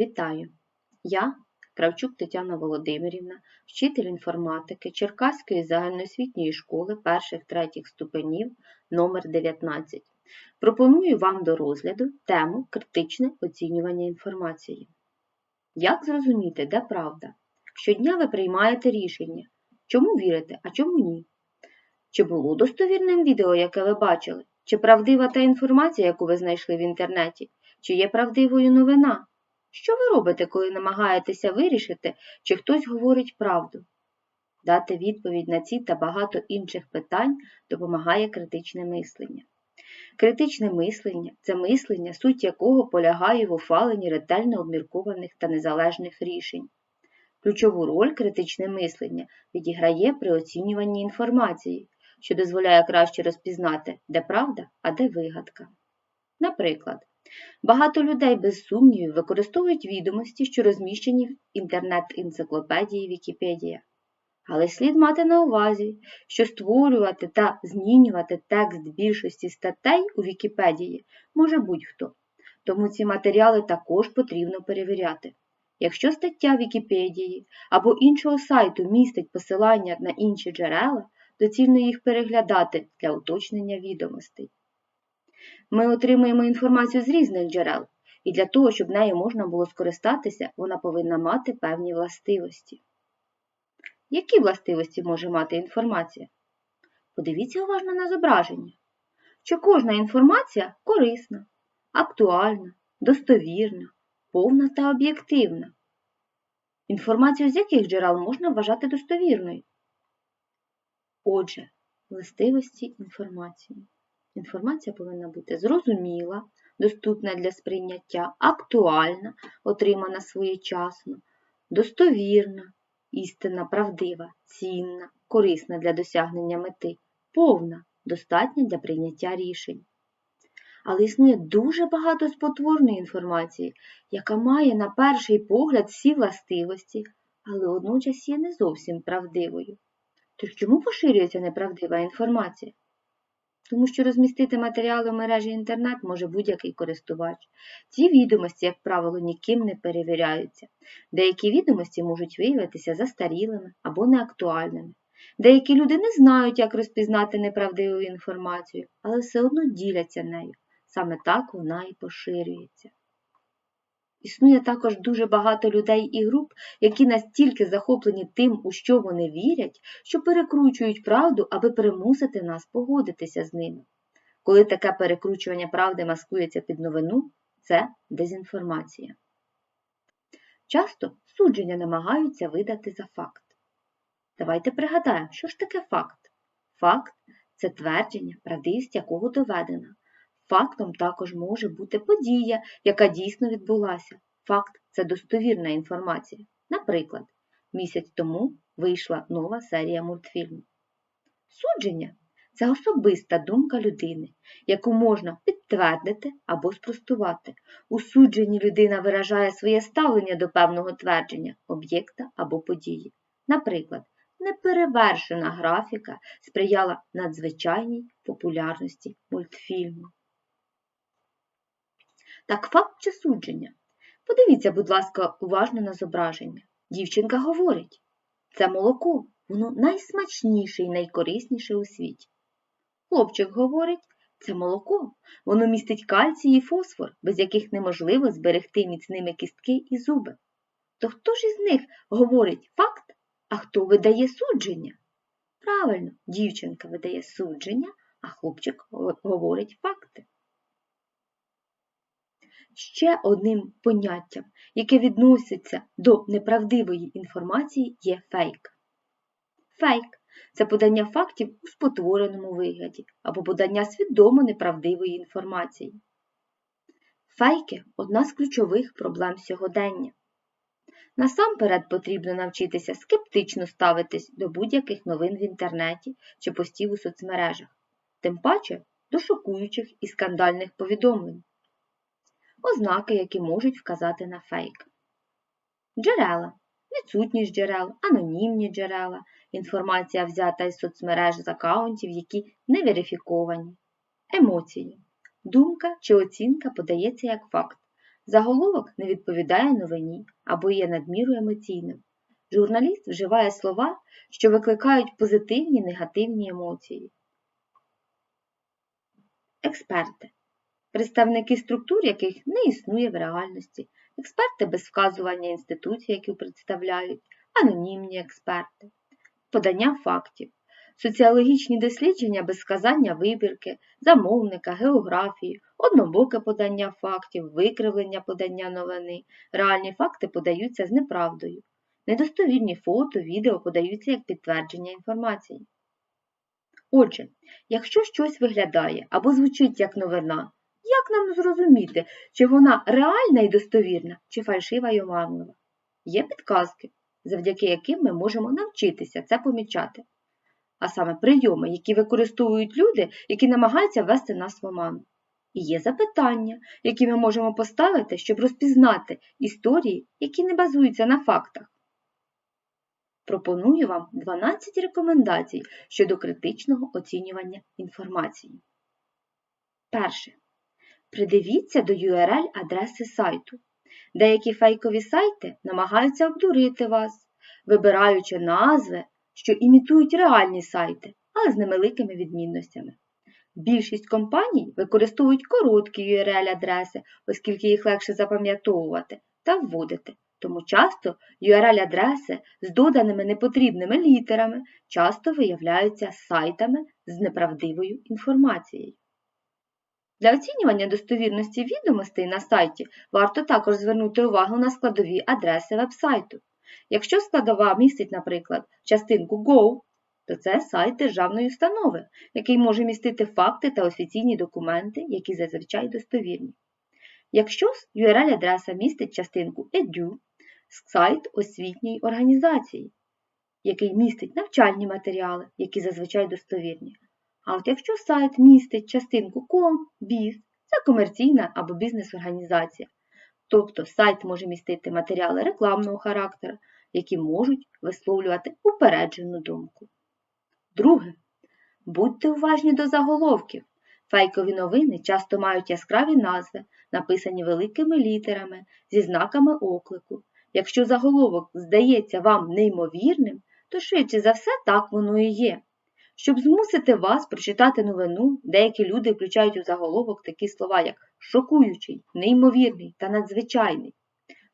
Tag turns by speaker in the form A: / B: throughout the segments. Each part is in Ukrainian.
A: Вітаю! Я, Кравчук Тетяна Володимирівна, вчитель інформатики Черкаської загальноосвітньої школи перших-третіх ступенів номер 19 Пропоную вам до розгляду тему критичне оцінювання інформації. Як зрозуміти, де правда? Щодня ви приймаєте рішення, чому вірите, а чому ні? Чи було достовірним відео, яке ви бачили? Чи правдива та інформація, яку ви знайшли в інтернеті? Чи є правдивою новина? Що ви робите, коли намагаєтеся вирішити, чи хтось говорить правду? Дати відповідь на ці та багато інших питань допомагає критичне мислення. Критичне мислення це мислення, суть якого полягає в ухваленні ретельно обміркованих та незалежних рішень. Ключову роль критичне мислення відіграє при оцінюванні інформації, що дозволяє краще розпізнати, де правда, а де вигадка. Наприклад, багато людей без сумнівів використовують відомості, що розміщені в інтернет-енциклопедії Вікіпедія. Але слід мати на увазі, що створювати та змінювати текст більшості статей у Вікіпедії може будь-хто, тому ці матеріали також потрібно перевіряти. Якщо стаття Вікіпедії або іншого сайту містить посилання на інші джерела, доцільно їх переглядати для уточнення відомостей. Ми отримуємо інформацію з різних джерел, і для того, щоб нею можна було скористатися, вона повинна мати певні властивості. Які властивості може мати інформація? Подивіться уважно на зображення, що кожна інформація корисна, актуальна, достовірна, повна та об'єктивна. Інформацію з яких джерел можна вважати достовірною? Отже, властивості інформації. Інформація повинна бути зрозуміла, доступна для сприйняття, актуальна, отримана своєчасно, достовірна, істинна, правдива, цінна, корисна для досягнення мети, повна, достатня для прийняття рішень. Але існує дуже багато спотворної інформації, яка має на перший погляд всі властивості, але водночас є не зовсім правдивою. Тож чому поширюється неправдива інформація? Тому що розмістити матеріали в мережі інтернет може будь-який користувач. Ці відомості, як правило, ніким не перевіряються. Деякі відомості можуть виявитися застарілими або неактуальними. Деякі люди не знають, як розпізнати неправдиву інформацію, але все одно діляться нею. Саме так вона і поширюється. Існує також дуже багато людей і груп, які настільки захоплені тим, у що вони вірять, що перекручують правду, аби примусити нас погодитися з ними. Коли таке перекручування правди маскується під новину, це дезінформація. Часто судження намагаються видати за факт. Давайте пригадаємо, що ж таке факт? Факт це твердження, правдивість якого доведена. Фактом також може бути подія, яка дійсно відбулася. Факт це достовірна інформація. Наприклад, місяць тому вийшла нова серія мультфільму. Судження це особиста думка людини, яку можна підтвердити або спростувати. У судженні людина виражає своє ставлення до певного твердження, об'єкта або події. Наприклад, неперевершена графіка сприяла надзвичайній популярності мультфільму. Так факт чи судження? Подивіться, будь ласка, уважно на зображення. Дівчинка говорить, це молоко, воно найсмачніше і найкорисніше у світі. Хлопчик говорить, це молоко, воно містить кальцій і фосфор, без яких неможливо зберегти міцними кістки і зуби. То хто ж із них говорить факт, а хто видає судження? Правильно, дівчинка видає судження, а хлопчик говорить факти. Ще одним поняттям, яке відноситься до неправдивої інформації, є фейк. Фейк це подання фактів у спотвореному вигляді або подання свідомо неправдивої інформації. Фейки одна з ключових проблем сьогодення. Насамперед потрібно навчитися скептично ставитись до будь-яких новин в інтернеті чи постів у соцмережах, тим паче до шокуючих і скандальних повідомлень ознаки, які можуть вказати на фейк. Джерела, відсутність джерел, анонімні джерела, інформація взята із соцмереж з аккаунтів, які не верифіковані. Емоції. Думка чи оцінка подається як факт, Заголовок не відповідає новині або є надміру емоційним. Журналіст вживає слова, що викликають позитивні негативні емоції. Експерти представники структур, яких не існує в реальності, експерти без вказування інституцій, які представляють, анонімні експерти, подання фактів, соціологічні дослідження без сказання вибірки, замовника, географії, однобоке подання фактів, викривлення подання новини, реальні факти подаються з неправдою, недостовірні фото, відео подаються як підтвердження інформації. Отже, якщо щось виглядає або звучить як новина, як нам зрозуміти, чи вона реальна і достовірна, чи фальшива й оманлива? Є підказки, завдяки яким ми можемо навчитися це помічати, а саме прийоми, які використовують люди, які намагаються ввести нас в оману. І є запитання, які ми можемо поставити, щоб розпізнати історії, які не базуються на фактах. Пропоную вам 12 рекомендацій щодо критичного оцінювання інформації. Перше. Придивіться до URL адреси сайту. Деякі фейкові сайти намагаються обдурити вас, вибираючи назви, що імітують реальні сайти, але з невеликими відмінностями. Більшість компаній використовують короткі URL-адреси, оскільки їх легше запам'ятовувати та вводити. Тому часто URL-адреси з доданими непотрібними літерами часто виявляються сайтами з неправдивою інформацією. Для оцінювання достовірності відомостей на сайті варто також звернути увагу на складові адреси вебсайту. Якщо складова містить, наприклад, частинку Go, то це сайт державної установи, який може містити факти та офіційні документи, які зазвичай достовірні. Якщо URL-адреса містить частинку Edu, сайт освітньої організації, який містить навчальні матеріали, які зазвичай достовірні. А от якщо сайт містить частинку com, biz, це комерційна або бізнес-організація. Тобто сайт може містити матеріали рекламного характеру, які можуть висловлювати упереджену думку. Друге. Будьте уважні до заголовків. Фейкові новини часто мають яскраві назви, написані великими літерами, зі знаками оклику. Якщо заголовок здається вам неймовірним, то швидше за все так воно і є. Щоб змусити вас прочитати новину, деякі люди включають у заголовок такі слова, як шокуючий, неймовірний та надзвичайний.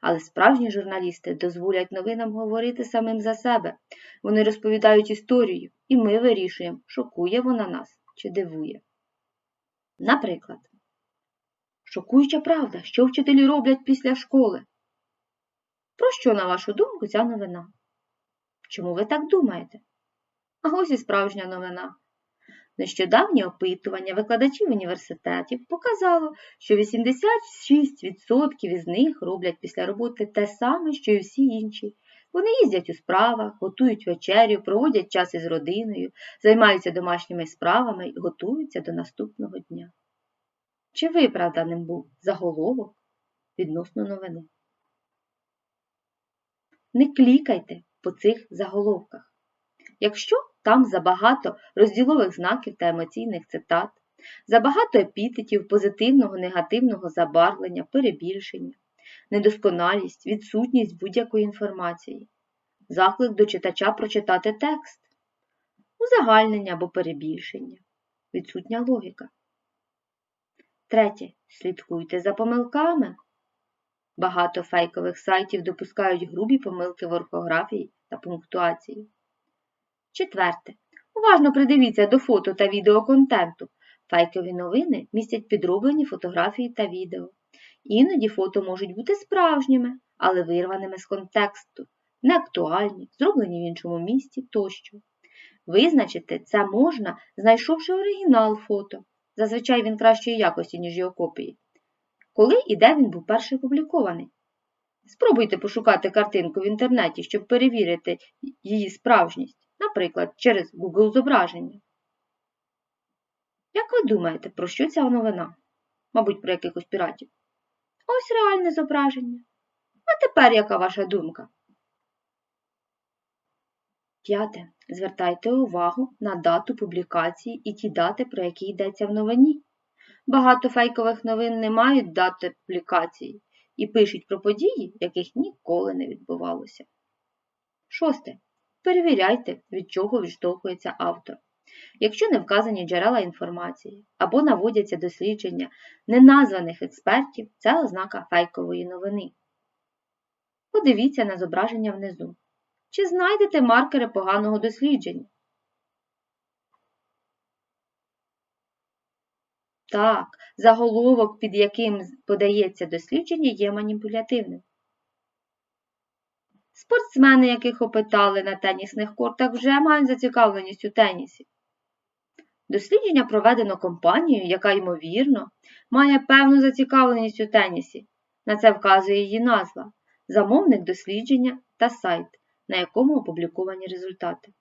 A: Але справжні журналісти дозволять новинам говорити самим за себе. Вони розповідають історію, і ми вирішуємо, шокує вона нас чи дивує. Наприклад, шокуюча правда, що вчителі роблять після школи. Про що, на вашу думку, ця новина? Чому ви так думаєте? А ось і справжня новина. Нещодавнє опитування викладачів університетів показало, що 86% із них роблять після роботи те саме, що й всі інші. Вони їздять у справах, готують вечерю, проводять час із родиною, займаються домашніми справами і готуються до наступного дня. Чи виправданим був заголовок відносно новини? Не клікайте по цих заголовках. Якщо там забагато розділових знаків та емоційних цитат, забагато епітетів позитивного, негативного забарвлення, перебільшення, недосконалість, відсутність будь-якої інформації, заклик до читача прочитати текст, узагальнення або перебільшення, відсутня логіка. Третє. Слідкуйте за помилками. Багато фейкових сайтів допускають грубі помилки в орфографії та пунктуації. Четверте. Уважно придивіться до фото та відеоконтенту. Фейкові новини містять підроблені фотографії та відео. Іноді фото можуть бути справжніми, але вирваними з контексту, неактуальні, зроблені в іншому місті тощо. Визначити це можна, знайшовши оригінал фото. Зазвичай він кращої якості, ніж його копії. Коли і де він був перший опублікований? Спробуйте пошукати картинку в інтернеті, щоб перевірити її справжність наприклад, через Google зображення. Як ви думаєте, про що ця новина? Мабуть, про якихось піратів? Ось реальне зображення. А тепер яка ваша думка? П'яте. Звертайте увагу на дату публікації і ті дати, про які йдеться в новині. Багато фейкових новин не мають дати публікації, і пишуть про події, яких ніколи не відбувалося. Шосте. Перевіряйте, від чого відштовхується автор. Якщо не вказані джерела інформації або наводяться дослідження неназваних експертів, це ознака фейкової новини. Подивіться на зображення внизу. Чи знайдете маркери поганого дослідження? Так, заголовок, під яким подається дослідження, є маніпулятивним. Спортсмени, яких опитали на тенісних кортах, вже мають зацікавленість у тенісі. Дослідження проведено компанією, яка, ймовірно, має певну зацікавленість у тенісі. На це вказує її назва, замовник дослідження та сайт, на якому опубліковані результати.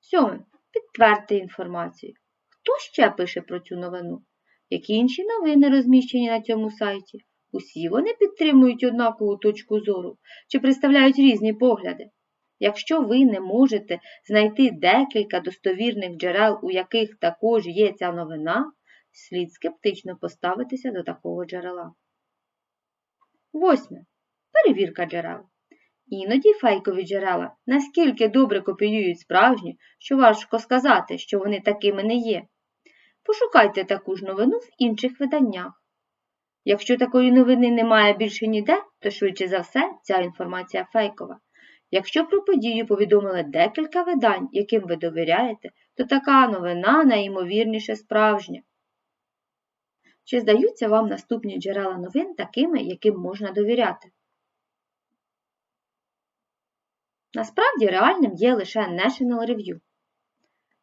A: Сьоме. Підтвердьте інформацію. Хто ще пише про цю новину? Які інші новини розміщені на цьому сайті? Усі вони підтримують однакову точку зору чи представляють різні погляди. Якщо ви не можете знайти декілька достовірних джерел, у яких також є ця новина, слід скептично поставитися до такого джерела. Восьме. Перевірка джерел. Іноді фейкові джерела наскільки добре копіюють справжні, що важко сказати, що вони такими не є. Пошукайте таку ж новину в інших виданнях. Якщо такої новини немає більше ніде, то швидше за все ця інформація фейкова. Якщо про подію повідомили декілька видань, яким ви довіряєте, то така новина найімовірніше справжня. Чи здаються вам наступні джерела новин такими, яким можна довіряти? Насправді реальним є лише National Review.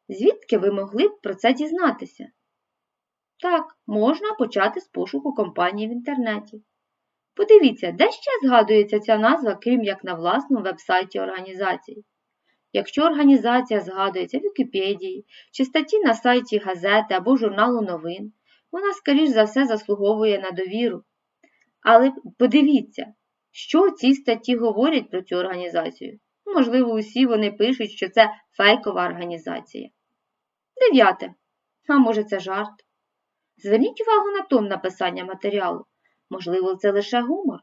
A: Звідки ви могли б про це дізнатися? Так, можна почати з пошуку компанії в інтернеті. Подивіться, де ще згадується ця назва, крім як на власному веб-сайті організації. Якщо організація згадується в Вікіпедії чи статті на сайті газети або журналу новин, вона, скоріш за все, заслуговує на довіру. Але подивіться, що ці статті говорять про цю організацію. Можливо, усі вони пишуть, що це фейкова організація. Дев'яте. А може, це жарт? Зверніть увагу на тон написання матеріалу. Можливо, це лише гумор.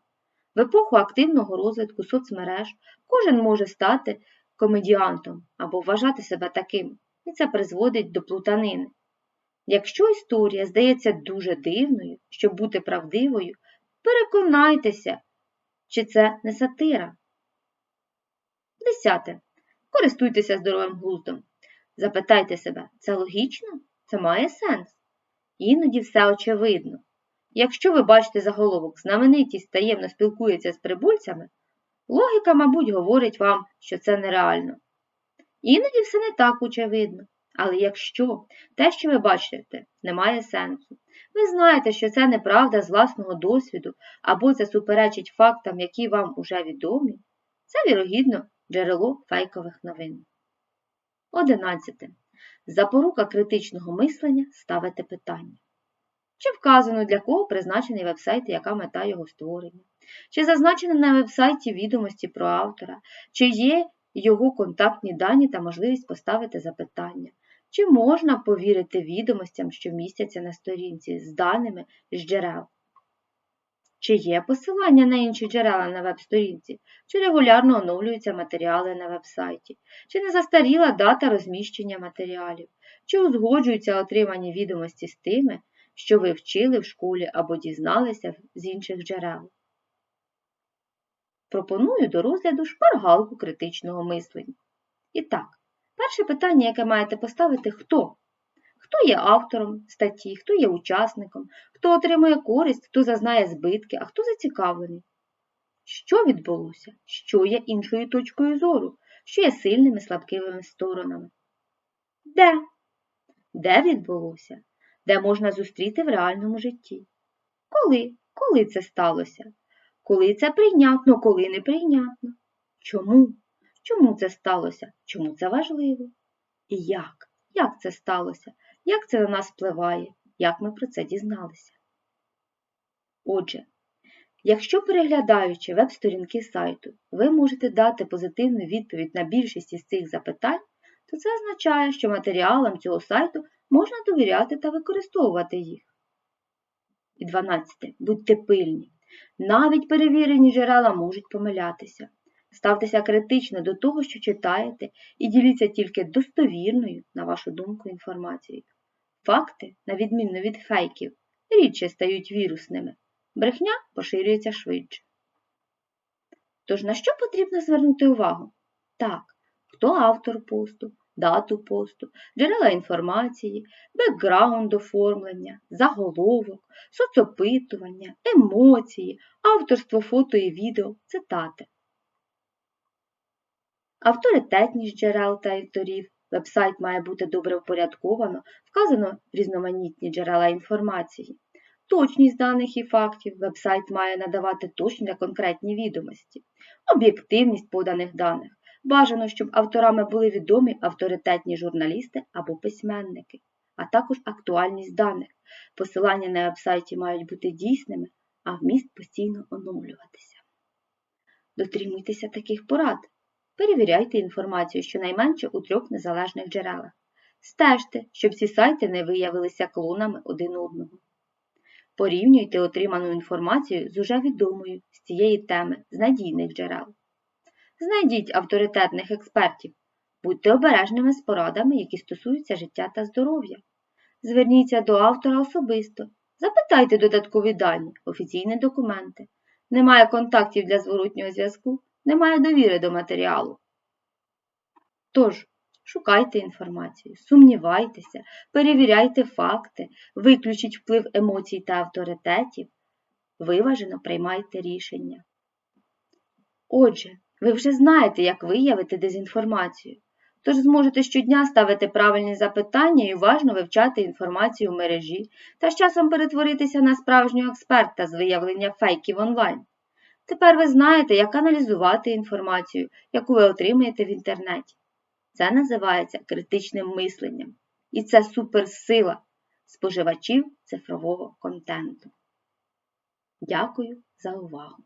A: В епоху активного розвитку соцмереж кожен може стати комедіантом або вважати себе таким, і це призводить до плутанини. Якщо історія здається дуже дивною, щоб бути правдивою, переконайтеся, чи це не сатира. Десяте. Користуйтеся здоровим глуздом. Запитайте себе, це логічно? Це має сенс? Іноді все очевидно. Якщо ви бачите заголовок знаменитість таємно спілкується з прибульцями, логіка, мабуть, говорить вам, що це нереально. Іноді все не так очевидно. Але якщо те, що ви бачите, не має сенсу, ви знаєте, що це неправда з власного досвіду або це суперечить фактам, які вам уже відомі, це, вірогідно, джерело фейкових новин. 11. Запорука критичного мислення ставити питання. Чи вказано, для кого призначений вебсайт і яка мета його створення? Чи зазначено на вебсайті відомості про автора, чи є його контактні дані та можливість поставити запитання? Чи можна повірити відомостям, що містяться на сторінці з даними з джерел? Чи є посилання на інші джерела на веб-сторінці, чи регулярно оновлюються матеріали на веб-сайті, чи не застаріла дата розміщення матеріалів, чи узгоджуються отримані відомості з тими, що ви вчили в школі або дізналися з інших джерел. Пропоную до розгляду шпаргалку критичного мислення. І так, перше питання, яке маєте поставити, хто? Хто є автором статті, хто є учасником, хто отримує користь, хто зазнає збитки, а хто зацікавлений. Що відбулося? Що є іншою точкою зору, що є сильними слабкими сторонами? Де? Де відбулося? Де можна зустріти в реальному житті? Коли? Коли це сталося? Коли це прийнятно, коли неприйнятно? Чому? Чому це сталося? Чому це важливо? І як? Як це сталося? Як це на нас впливає? Як ми про це дізналися? Отже, якщо переглядаючи веб-сторінки сайту, ви можете дати позитивну відповідь на більшість із цих запитань, то це означає, що матеріалам цього сайту можна довіряти та використовувати їх. І 12. Будьте пильні. Навіть перевірені джерела можуть помилятися. Ставтеся критично до того, що читаєте, і діліться тільки достовірною, на вашу думку, інформацією. Факти, на відміну від фейків, рідше стають вірусними. Брехня поширюється швидше. Тож на що потрібно звернути увагу? Так, хто автор посту, дату посту, джерела інформації, бекграунд оформлення, заголовок, соцопитування, емоції, авторство фото і відео, цитати. Авторитетність джерел та авторів. Вебсайт має бути добре впорядковано, вказано різноманітні джерела інформації. Точність даних і фактів. Вебсайт має надавати точні та конкретні відомості. Об'єктивність поданих даних. Бажано, щоб авторами були відомі авторитетні журналісти або письменники, а також актуальність даних. Посилання на вебсайті мають бути дійсними, а вміст постійно оновлюватися. Дотримуйтеся таких порад. Перевіряйте інформацію щонайменше у трьох незалежних джерелах. Стежте, щоб ці сайти не виявилися клонами один одного. Порівнюйте отриману інформацію з уже відомою з цієї теми з надійних джерел. Знайдіть авторитетних експертів. Будьте обережними з порадами, які стосуються життя та здоров'я. Зверніться до автора особисто. Запитайте додаткові дані, офіційні документи. Немає контактів для зворотнього зв'язку, немає довіри до матеріалу. Тож, шукайте інформацію, сумнівайтеся, перевіряйте факти, виключіть вплив емоцій та авторитетів, виважено приймайте рішення. Отже, ви вже знаєте, як виявити дезінформацію, тож зможете щодня ставити правильні запитання і уважно вивчати інформацію в мережі та з часом перетворитися на справжнього експерта з виявлення фейків онлайн. Тепер ви знаєте, як аналізувати інформацію, яку ви отримаєте в інтернеті. Це називається критичним мисленням. І це суперсила споживачів цифрового контенту. Дякую за увагу!